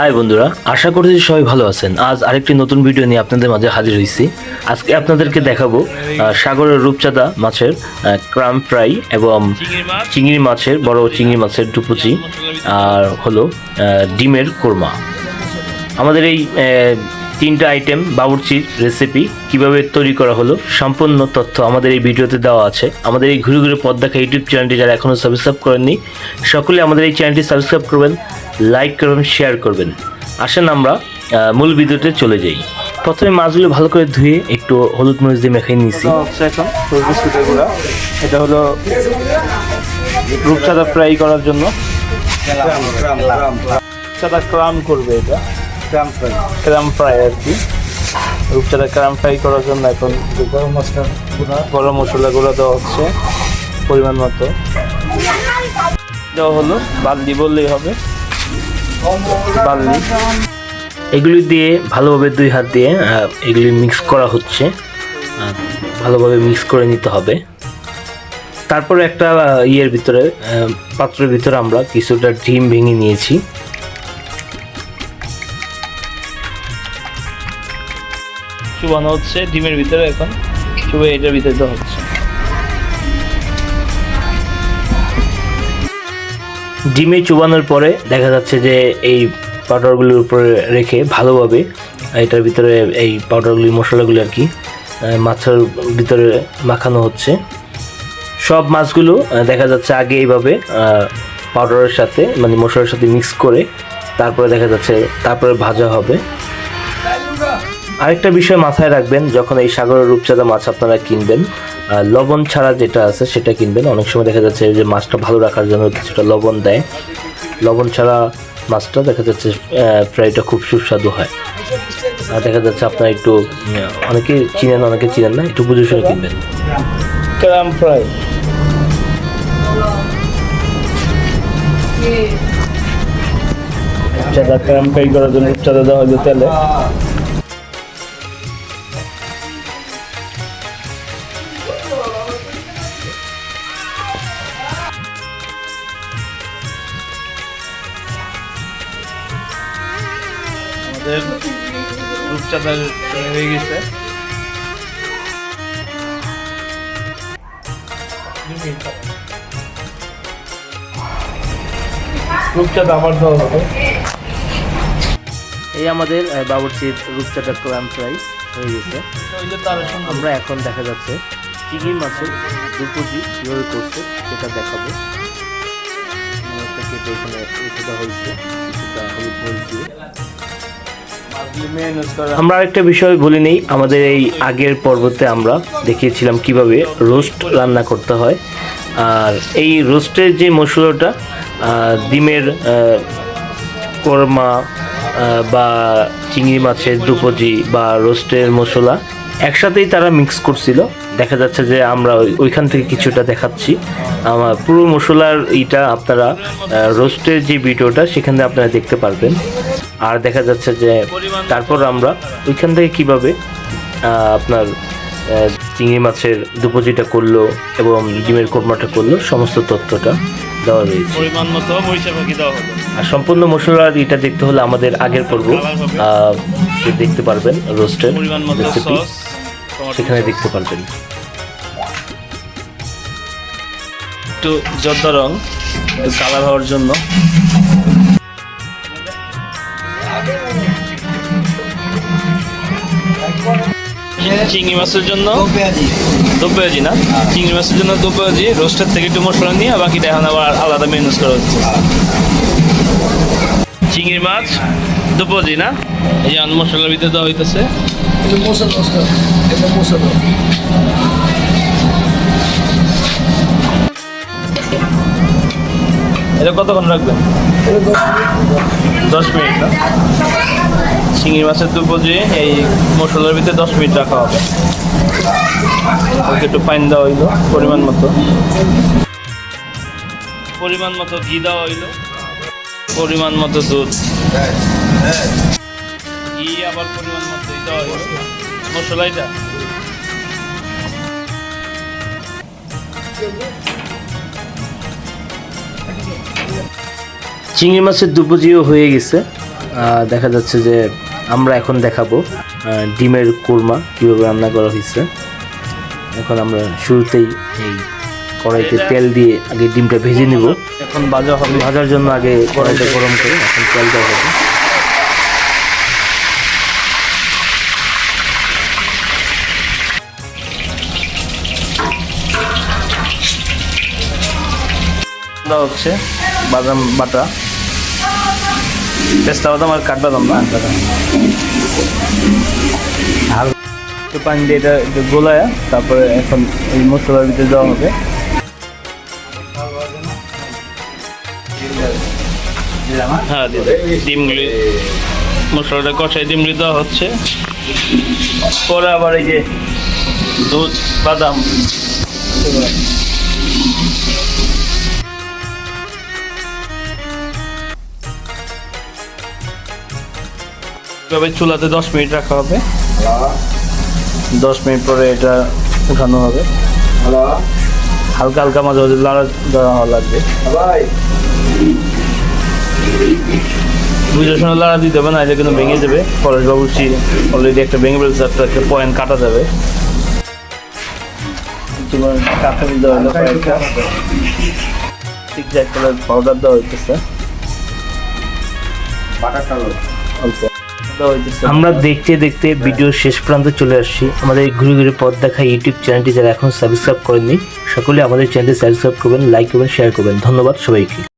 High বন্ধুরা, আশা করছি সবাই ভালো আছেন। আজ আরেকটি নতুন ভিডিও নিয়ে আপনাদের মাঝে হাজির হয়েছি আজকে আপনাদেরকে দেখাবো সাগরের রূপচাঁদা মাছের ক্রাম ফ্রাই এবং চিংড়ি মাছের, বড় চিংড়ি মাছের ডুপুচি আর হলো ডিমের কোরমা। আমাদের এই তিনটা আইটেম বাবুর্চির রেসিপি কীভাবে তৈরি করা হলো সম্পূর্ণ তথ্য আমাদের এই ভিডিওতে দেওয়া আছে। আমাদের এই ঘুরে ঘুরে পথ দেখা ইউটিউব চ্যানেলটি যারা এখনও সাবস্ক্রাইব করেননি সকলে আমাদের এই চ্যানেলটি সাবস্ক্রাইব করবেন লাইক করবেন শেয়ার করবেন। আসেন আমরা মূল ভিডিওতে চলে যাই। প্রথমে মাছগুলো ভালো করে ধুয়ে একটু হলুদ মরিচ দিয়ে মেখে নিয়েছি। এখন এটা হলো রূপচাঁদা ফ্রাই করার জন্য। রূপচাঁদা ক্রাম করবে এটা। ক্রাম ফ্রাই আর কি। রূপচাঁদা ক্রাম ফ্রাই করার জন্য এখন গরম মশলা গরম মশলা দেওয়া হচ্ছে পরিমাণ মতো। দেওয়া হলো বাল্লি বললেই হবে। বাল্লি এগুলি দিয়ে ভালোভাবে দুই হাত দিয়ে এগুলি মিক্স করা হচ্ছে। ভালোভাবে মিক্স করে নিতে হবে। তারপরে একটা ইয়ের ভিতরে পাত্রের ভিতরে আমরা কিছুটা ডিম ভেঙে নিয়েছি। চুবানো হচ্ছে, ডিমের ভিতরে এখন চুবে এটার ভিতরে হচ্ছে। ডিমে চুবানোর পরে দেখা যাচ্ছে যে এই পাউডারগুলির উপরে রেখে ভালোভাবে এটার ভিতরে এই পাউডারগুলি, মশলাগুলি আর কি মাছের ভিতরে মাখানো হচ্ছে। সব মাছগুলো দেখা যাচ্ছে আগে এইভাবে পাউডারের সাথে মানে মশলার সাথে মিক্স করে তারপরে দেখা যাচ্ছে তারপরে ভাজা হবে। আরেকটা বিষয় মাথায় রাখবেন যখন এই সাগরের রূপচাঁদা মাছ আপনারা কিনবেন লবণ ছাড়া যেটা আছে সেটা কিনবেন। অনেক সময় দেখা যাচ্ছে যে মাছটা ভালো রাখার জন্য কিছুটা লবণ দেয়। লবণ ছাড়া মাছটা দেখা যাচ্ছে ফ্রাইটা খুব সুস্বাদু হয়। আর দেখা যাচ্ছে আপনারা একটু অনেকে চিনেন অনেকে চিনেন না একটু বুঝে শুনে কিনবেন। ক্রাম ফ্রাই চাদা ক্রাম ফ্রাই করার জন্য চাদা দেওয়া হলো তেলে। আমাদের রূপচাঁদা হয়ে গেছে। আমার এই আমাদের বাবুর্চির রূপচাঁদা ক্রাম ফ্রাই হয়ে গেছে। আমরা এখন দেখা যাচ্ছে চিংড়ি মাছের দুপুজি কীভাবে করছে সেটা দেখাবো। এখানে হয়েছে, কিছুটা হলুদ আমরা আরেকটা বিষয় বলি নেই, আমাদের এই আগের পর্বতে আমরা দেখিয়েছিলাম কীভাবে রোস্ট রান্না করতে হয়। আর এই রোস্টের যে মশলাটা ডিমের কোরমা বা চিংড়ি মাছের দুপজি বা রোস্টের মশলা একসাথেই তারা মিক্স করছিল। দেখা যাচ্ছে যে আমরা ওই- ওইখান থেকে কিছুটা দেখাচ্ছি। আমার পুরো মশলার ইটা আপনারা রোস্টের যে ভিডিওটা, সেখানে আপনারা দেখতে পারবেন। আর দেখা যাচ্ছে যে তারপর আমরা ওইখান থেকে কীভাবে আপনার চিংড়ি মাছের দুপজিটা করল এবং ডিমের কোরমাটা করল সমস্ত তথ্যটা দেওয়া রয়েছে। পরিমাণ মতো মরিচা পাখি দেওয়া হলো। আর সম্পূর্ণ মশলার এটা দেখতে হলে আমাদের আগের পর্ব দেখতে পারবেন রোস্টের রেসিপি সস সেখানে দেখতে পারবেন। একটু জর্দা রং কালার হওয়ার জন্য। চিংড়ি মাছের জন্য? দো পেঁয়াজি না? চিংড়ি মাছের জন্য দো পেঁয়াজি রোস্টের থেকে একটু মশলা নিয়ে বাকিটা এখন আবার আলাদা মেনুজ করা হচ্ছে। চিংড়ি মাছ দো পেঁয়াজি না? এই যে মশলার ভিতরে দেওয়া হইতেছে। এটা কতক্ষণ রাখবেন? দশ মিনিট না? চিংড়ি মাছের দুপুরে এই মশলার ভিতরে দশ মিনিট রাখা হবে। একটু পানি দেওয়া হইল, পরিমাণ মতো। পরিমাণ মতো ঘি দেওয়া হইল, পরিমাণ মতো দুধ। ঘি আবার পরিমাণ মতো দেওয়া হইল মশলা এটা। চিংড়ি মাছের দুপুজিও হয়ে গেছে। দেখা যাচ্ছে যে আমরা এখন দেখাবো ডিমের কোরমা কীভাবে রান্না করা হয়েছে। এখন আমরা শুরুতেই এই কড়াইতে তেল দিয়ে আগে ডিমটা ভেজে নিব। এখন বাজা হবে। ভাজার জন্য আগে কড়াইটা গরম করে এখন তেল দেওয়া হবে হচ্ছে বাদাম বাটা। পেস্তা বাদাম আর কাঠবাদাম না? একটু পানি দিয়ে এটা গোলায়, তারপরে এখন এই মশলার ভিতরে দেওয়া হবে। হ্যাঁ ডিমগুলি, মশলাটা কষাই ডিমগুলি দেওয়া হচ্ছে। পরে আবার এই যে দুধ, বাদাম। এভাবে চুলাতে দশ মিনিট রাখা হবে। দশ মিনিট পরে এটা উঠানো হবে। হালকা হালকা মাঝে মাঝে লাড়া দেওয়া লাগবে। বুঝে শুনে লাড়া দিতে হবে না এটা কিন্তু ভেঙে যাবে। পরেশ বাবু অলরেডি একটা ভেঙে ফেলছে, একটা একটা পয়েন্ট কাটা যাবে। ঠিক পাউডার দেওয়া হইতেছে। অল্প। আমরা দেখতে দেখতে ভিডিও শেষ প্রান্তে চলে আসছি। আমাদের ঘুরে ঘুরে পথ দেখা ইউটিউব চ্যানেলটি যারা এখন সাবস্ক্রাইব করেননি সকলে আমাদের চ্যানেলটি সাবস্ক্রাইব করবেন লাইক করবেন শেয়ার করবেন। ধন্যবাদ সবাইকে।